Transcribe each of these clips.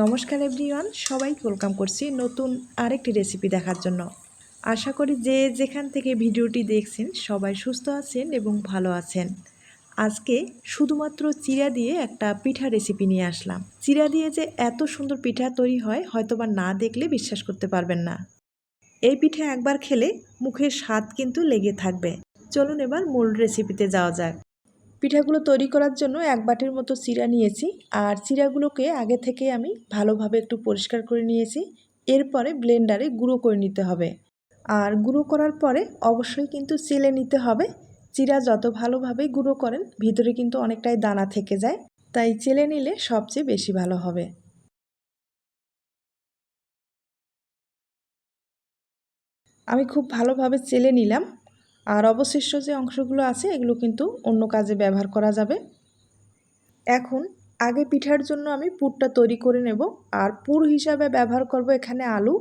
নমস্কার এভরিওয়ান সবাই ওয়েলকাম করছি নতুন আরেকটি রেসিপি দেখার জন্য। আশা করি যে যেখান থেকে ভিডিওটি দেখছেন, সবাই সুস্থ আছেন এবং ভালো আছেন। আজকে শুধুমাত্র চিরা দিয়ে একটা পিঠা রেসিপি নিয়ে আসলাম। চিরা দিয়ে যে এত সুন্দর পিঠা তৈরি হয়, হয়তোবা না দেখলে বিশ্বাস করতে পারবেন না। এই পিঠা একবার খেলে মুখের স্বাদ কিন্তু লেগে থাকবে। চলুন এবার মূল রেসিপিতে যাওয়া যাক। পিঠাগুলো তৈরি করার জন্য এক বাটির মতো চিরা নিয়েছি আর চিরাগুলোকে আগে থেকে আমি ভালোভাবে একটু পরিষ্কার করে নিয়েছি। এরপরে ব্লেন্ডারে গুঁড়ো করে নিতে হবে। আর গুঁড়ো করার পরে অবশ্যই কিন্তু চেলে নিতে হবে। চিরা যত ভালোভাবে গুঁড়ো করেন, ভিতরে কিন্তু অনেকটাই দানা থেকে যায়। তাই চেলে নিলে সবচেয়ে বেশি ভালো হবে। আমি খুব ভালোভাবে চেলে নিলাম। আর অবশিষ্ট যে অংশগুলো আছে, এগুলো কিন্তু অন্য কাজে ব্যবহার করা যাবে। এখন আগে পিঠার জন্য আমি পুরটা তৈরি করে নেব আর পুর হিসাবে ব্যবহার করব এখানে আলু।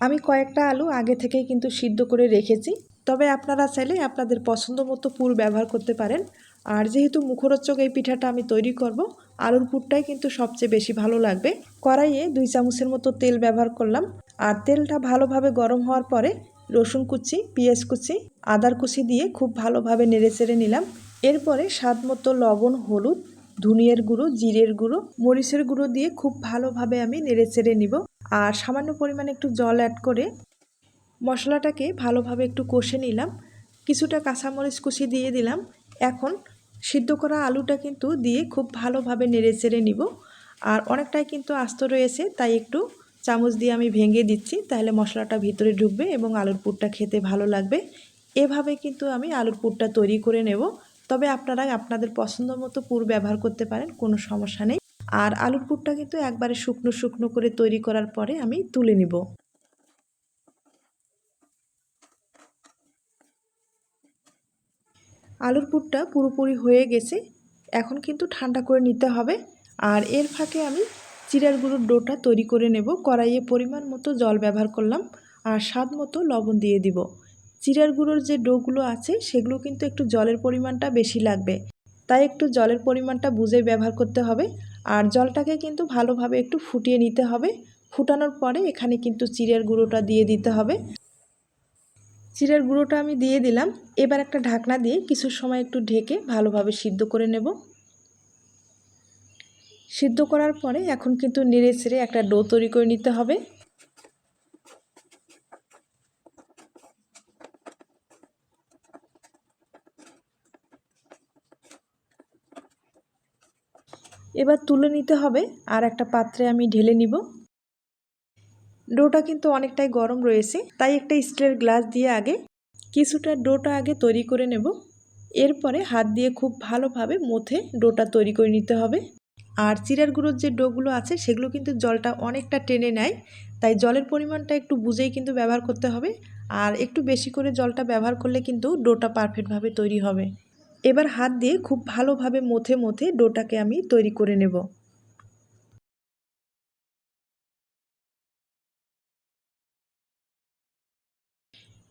আমি কয়েকটা আলু আগে থেকেই কিন্তু সিদ্ধ করে রেখেছি। তবে আপনারা চাইলে আপনাদের পছন্দ মতো পুর ব্যবহার করতে পারেন। আর যেহেতু মুখরোচক এই পিঠাটা আমি তৈরি করব, আলুর পুরটাই কিন্তু সবচেয়ে বেশি ভালো লাগবে। কড়াইয়ে দুই চামচের মতো তেল ব্যবহার করলাম। আর তেলটা ভালোভাবে গরম হওয়ার পরে রসুন কুচি, পেঁয়াজ কুচি, আদার কুচি দিয়ে খুব ভালোভাবে নেড়ে চেড়ে নিলাম। এরপরে স্বাদ মতো লবণ, হলুদ, ধুনিয়ার গুঁড়ো, জিরের গুঁড়ো, মরিচের গুঁড়ো দিয়ে খুব ভালোভাবে আমি নেড়ে চেড়ে নিব। আর সামান্য পরিমাণে একটু জল অ্যাড করে মশলাটাকে ভালোভাবে একটু কষে নিলাম। কিছুটা কাঁচামরিচ কুচি দিয়ে দিলাম। এখন সিদ্ধ করা আলুটা কিন্তু দিয়ে খুব ভালোভাবে নেড়ে চেড়ে নিব। আর অনেকটাই কিন্তু আস্ত রয়েছে, তাই একটু চামচ দিয়ে আমি ভেঙে দিচ্ছি, তাহলে মশলাটা ভিতরে ঢুকবে এবং আলুর পুরটা খেতে ভালো লাগবে। এভাবে কিন্তু আমি আলুর পুরটা তৈরি করে নেব। তবে আপনারা আপনাদের পছন্দ মতো পুর ব্যবহার করতে পারেন, কোনো সমস্যা নেই। আর আলুর পুরটা কিন্তু একবারে শুকনো শুকনো করে তৈরি করার পরে আমি তুলে নিব। আলুর পুরটা পুরোপুরি হয়ে গেছে, এখন কিন্তু ঠান্ডা করে নিতে হবে। আর এর ফাঁকে আমি চিরার গুঁড়োর ডোটা তৈরি করে নেব। কড়াইয়ে পরিমাণ মতো জল ব্যবহার করলাম আর স্বাদ মতো লবণ দিয়ে দিব। চিরার গুঁড়োর যে ডোগুলো আছে, সেগুলো কিন্তু একটু জলের পরিমাণটা বেশি লাগবে। তাই একটু জলের পরিমাণটা বুঝে ব্যবহার করতে হবে আর জলটাকে কিন্তু ভালোভাবে একটু ফুটিয়ে নিতে হবে। ফুটানোর পরে এখানে কিন্তু চিড়ের গুঁড়োটা দিয়ে দিতে হবে। চিড়ের গুঁড়োটা আমি দিয়ে দিলাম। এবার একটা ঢাকনা দিয়ে কিছু সময় একটু ঢেকে ভালোভাবে সিদ্ধ করে নেব। সিদ্ধ করার পরে এখন কিন্তু নেড়ে ছেড়ে একটা ডো তৈরি করে নিতে হবে। এবার তুলে নিতে হবে আর একটা পাত্রে আমি ঢেলে নিব। ডোটা কিন্তু অনেকটাই গরম রয়েছে, তাই একটা স্টিলের গ্লাস দিয়ে আগে কিছুটা ডোটা আগে তৈরি করে নেব। এরপরে হাত দিয়ে খুব ভালোভাবে মথে ডোটা তৈরি করে নিতে হবে। আর চিরার গুঁড়োর যে ডোগুলো আছে, সেগুলো কিন্তু জলটা অনেকটা টেনে নেয়। তাই জলের পরিমাণটা একটু বুঝেই কিন্তু ব্যবহার করতে হবে। আর একটু বেশি করে জলটা ব্যবহার করলে কিন্তু ডোটা পারফেক্টভাবে তৈরি হবে। এবার হাত দিয়ে খুব ভালোভাবে মথে মথে ডোটাকে আমি তৈরি করে নেব।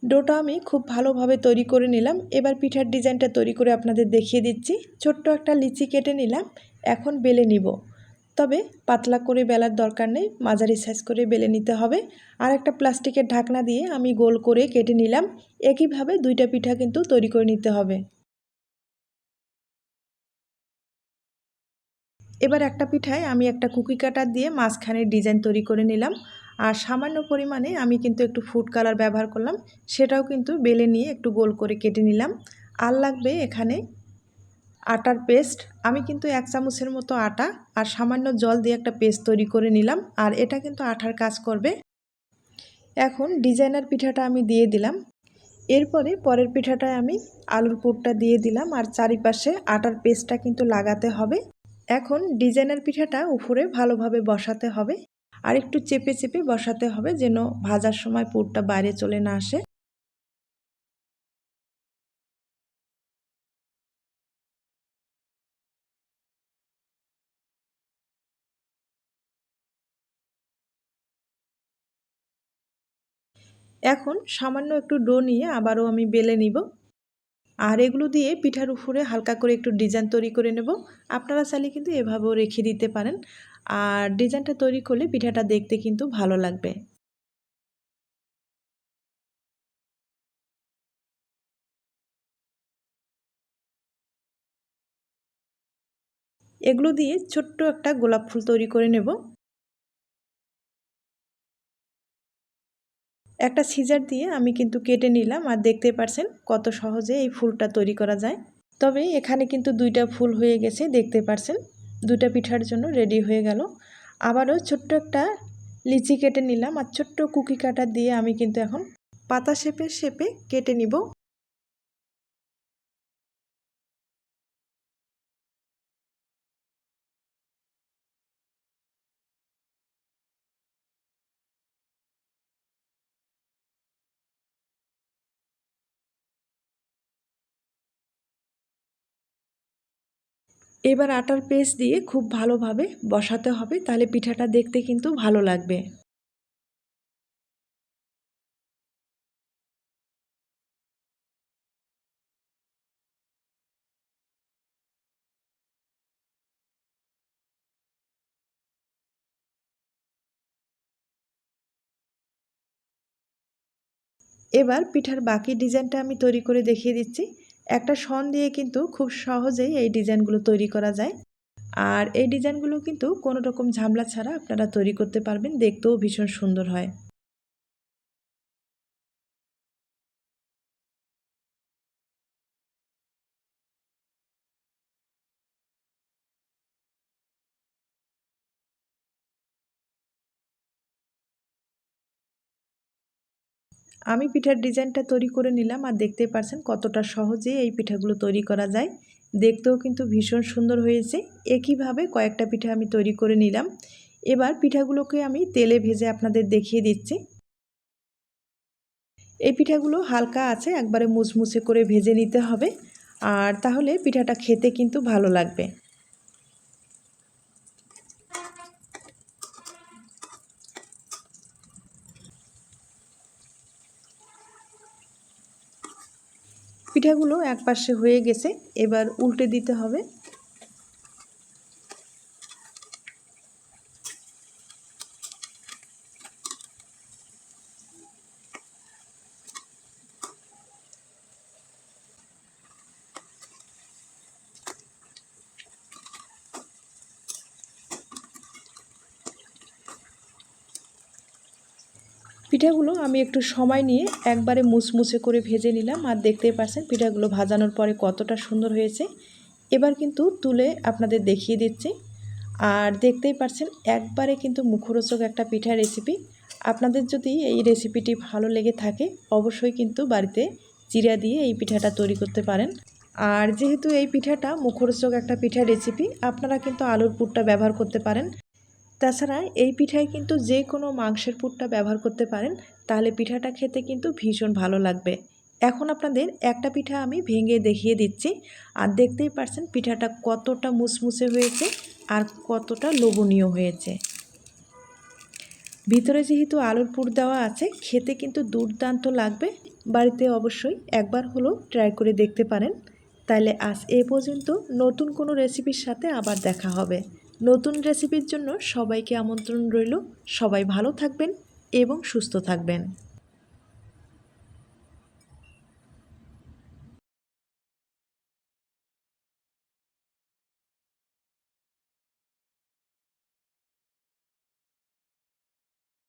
ডোটা আমি খুব ভালোভাবে তৈরি করে নিলাম। এবার পিঠার ডিজাইনটা তৈরি করে আপনাদের দেখিয়ে দিচ্ছি। ছোট্ট একটা লিচি কেটে নিলাম। এখন বেলে নিব। তবে পাতলা করে বেলার দরকার নেই। মাঝারি সাইজ করে বেলে নিতে হবে। আর একটা প্লাস্টিকের ঢাকনা দিয়ে আমি গোল করে কেটে নিলাম। একইভাবে দুইটা পিঠা কিন্তু তৈরি করে নিতে হবে। এবার একটা পিঠায় আমি একটা কুকি কাটার দিয়ে মাঝখানে ডিজাইন তৈরি করে নিলাম। আর সামান্য পরিমাণে আমি কিন্তু একটু ফুড কালার ব্যবহার করলাম, সেটাও কিন্তু বেলে নিয়ে একটু গোল করে কেটে নিলাম। আর লাগবে এখানে আটার পেস্ট আমি কিন্তু এক চামচের মতো আটা আর সামান্য জল দিয়ে একটা পেস্ট তৈরি করে নিলাম, আর এটা কিন্তু আঠার কাজ করবে। এখন ডিজাইনার পিঠাটা আমি দিয়ে দিলাম। এরপরে পরের পিঠাটায় আমি আলুর পুরটা দিয়ে দিলাম, আর চারিপাশে আটার পেস্টটা কিন্তু লাগাতে হবে। এখন ডিজাইনার পিঠাটা উপরে ভালোভাবে বসাতে হবে। আর একটু চেপে চেপে বসাতে হবে যেন ভাজার সময় পুরটা বাইরে চলে না আসে। এখন সামান্য একটু ডো নিয়ে আবারও আমি বেলে নিব। আর এগুলো দিয়ে পিঠার উপরে হালকা করে একটু ডিজাইন তৈরি করে নেব। আপনারা চাইলে কিন্তু এভাবেও রেখে দিতে পারেন। আর ডিজাইনটা তৈরি করলে পিঠাটা দেখতে কিন্তু ভালো লাগবে। এগুলো দিয়ে ছোট্ট একটা গোলাপ ফুল তৈরি করে নেব। একটা সিজার দিয়ে আমি কিন্তু কেটে নিলাম আর দেখতে পারছেন কত সহজে এই ফুলটা তৈরি করা যায়। তবে এখানে কিন্তু দুইটা ফুল হয়ে গেছে, দেখতে পারছেন? দুটা পিঠার জন্য রেডি হয়ে গেল। আবারও ছোট্ট একটা লিচি কেটে নিলাম আর ছোট্ট কুকি কাটা দিয়ে আমি কিন্তু এখন পাতা শেপে শেপে কেটে নিব। এবার আটার পেস্ট দিয়ে খুব ভালোভাবে বসাতে হবে, তাহলে পিঠাটা দেখতে কিন্তু ভালো লাগবে। এবার পিঠার বাকি ডিজাইনটা আমি তৈরি করে দেখিয়ে দিচ্ছি। একটা শন দিয়ে কিন্তু খুব সহজেই এই ডিজাইনগুলো তৈরি করা যায়। আর এই ডিজাইনগুলো কিন্তু কোনো রকম ঝামলা ছাড়া আপনারা তৈরি করতে পারবেন, দেখতেও ভীষণ সুন্দর হয়। আমি পিঠার ডিজাইনটা তৈরি করে নিলাম আর দেখতে পারছেন কতটা সহজে এই পিঠাগুলো তৈরি করা যায়। দেখতেও কিন্তু ভীষণ সুন্দর হয়েছে। একইভাবে কয়েকটা পিঠা আমি তৈরি করে নিলাম। এবার পিঠাগুলোকে আমি তেলে ভেজে আপনাদের দেখিয়ে দিচ্ছি। এই পিঠাগুলো হালকা আছে, একবারে মুচমুচে করে ভেজে নিতে হবে। আর তাহলে পিঠাটা খেতে কিন্তু ভালো লাগবে। পিঠাগুলো একপাশে হয়ে গেছে এবার উল্টে দিতে হবে। পিঠাগুলো আমি একটু সময় নিয়ে একবারে মুচমুচে করে ভেজে নিলাম। আর দেখতেই পাচ্ছেন পিঠাগুলো ভাজানোর পরে কতটা সুন্দর হয়েছে। এবার কিন্তু তুলে আপনাদের দেখিয়ে দিচ্ছি। আর দেখতেই পাচ্ছেন একবারে কিন্তু মুখরোচক একটা পিঠা রেসিপি আপনাদের যদি এই রেসিপিটি ভালো লেগে থাকে, অবশ্যই কিন্তু বাড়িতে চিরা দিয়ে এই পিঠাটা তৈরি করতে পারেন। আর যেহেতু এই পিঠাটা মুখরোচক একটা পিঠা রেসিপি আপনারা কিন্তু আলুর পুরটা ব্যবহার করতে পারেন। তাছাড়া এই পিঠায় কিন্তু যে কোনো মাংসের পুরটা ব্যবহার করতে পারেন, তাহলে পিঠাটা খেতে কিন্তু ভীষণ ভালো লাগবে। এখন আপনাদের একটা পিঠা আমি ভেঙে দেখিয়ে দিচ্ছি। আর দেখতেই পারছেন পিঠাটা কতটা মুসমুসে হয়েছে আর কতটা লোভনীয় হয়েছে। ভিতরে যেহেতু আলুর পুর দেওয়া আছে, খেতে কিন্তু দুর্দান্ত লাগবে। বাড়িতে অবশ্যই একবার হলো ট্রাই করে দেখতে পারেন। তাহলে আজ এ পর্যন্ত নতুন কোনো রেসিপির সাথে আবার দেখা হবে। নতুন রেসিপির জন্য সবাইকে আমন্ত্রণ রইল। সবাই ভালো থাকবেন এবং সুস্থ থাকবেন।